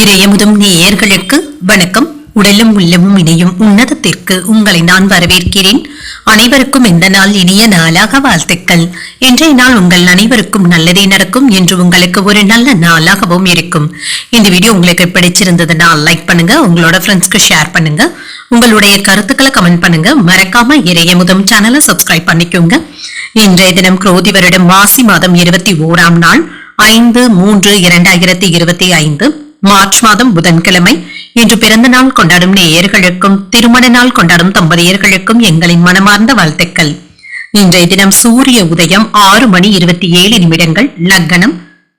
இறையமுதும் நேயர்களுக்கு வணக்கம். உடலும் உள்ளமும் இணையும் உன்னதத்திற்கு உங்களை நான் வரவேற்கிறேன். அனைவருக்கும் இந்த நாள் இனிய நாளாக வாழ்த்துக்கள். இன்றைய நாள் உங்கள் அனைவருக்கும் நல்லதே நடக்கும் என்று உங்களுக்கு ஒரு நல்ல நாளாகவும் இருக்கும். இந்த வீடியோ உங்களுக்கு பிடிச்சிருந்ததுன்னா லைக் பண்ணுங்க உங்களோட ஃப்ரெண்ட்ஸ்க்கு ஷேர் பண்ணுங்க. உங்களுடைய கருத்துக்களை கமெண்ட் பண்ணுங்க. மறக்காம இறையமுதம் சேனலை சப்ஸ்கிரைப் பண்ணிக்கோங்க. இன்றைய தினம் குரோதி வருடம் மாசி மாதம் இருபத்தி ஓராம் நாள் ஐந்து மூன்று இரண்டாயிரத்தி இருபத்தி ஐந்து. மார்ச் மாதம் புதன்கிழமை. இன்று பிறந்த நாள் கொண்டாடும் நேயர்களுக்கும் திருமண நாள் கொண்டாடும் தம்பதியர்களுக்கும் எங்களின் மனமார்ந்த வாழ்த்துக்கள். இன்றைய தினம் சூரிய உதயம் ஆறு மணி இருபத்தி ஏழு நிமிடங்கள். லக்னம்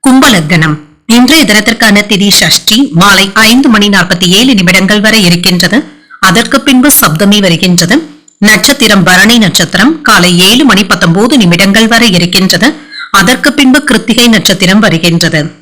கும்பலக்னம் இன்றைய தினத்திற்கான திதி சஷ்டி மாலை ஐந்து மணி நாற்பத்தி ஏழு நிமிடங்கள் வரை இருக்கின்றது. அதற்கு பின்பு சப்தமி வருகின்றது. நட்சத்திரம் பரணி நட்சத்திரம் காலை ஏழு மணி பத்தொன்பது நிமிடங்கள் வரை இருக்கின்றது. அதற்கு பின்பு கிருத்திகை நட்சத்திரம் வருகின்றது.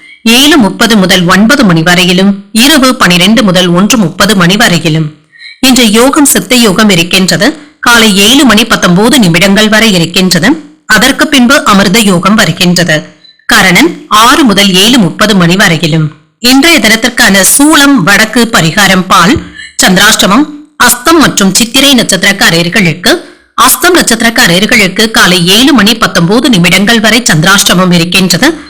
ஏழு முப்பது முதல் ஒன்பது மணி வரையிலும் இரவு பனிரெண்டு முதல் ஒன்று முப்பது மணி வரையிலும். இன்று யோகம் சித்த யோகம் இருக்கின்றது. காலை ஏழு மணி பத்தொன்பது நிமிடங்கள் வரை இருக்கின்றது. அதற்கு பின்பு அமிர்த யோகம் வருகின்றது. கரணன் ஆறு முதல் ஏழு முப்பது மணி வரையிலும். இன்றைய தினத்திற்கான சூளம் வடக்கு பரிகாரம் பால் சந்திராஷ்டமம் அஸ்தம் மற்றும் சித்திரை நட்சத்திரக்காரர்களுக்கு அஸ்தம் நட்சத்திரக்காரர்களுக்கு காலை ஏழு மணி பத்தொன்பது நிமிடங்கள் வரை சந்திராஷ்டமம் இருக்கின்றது.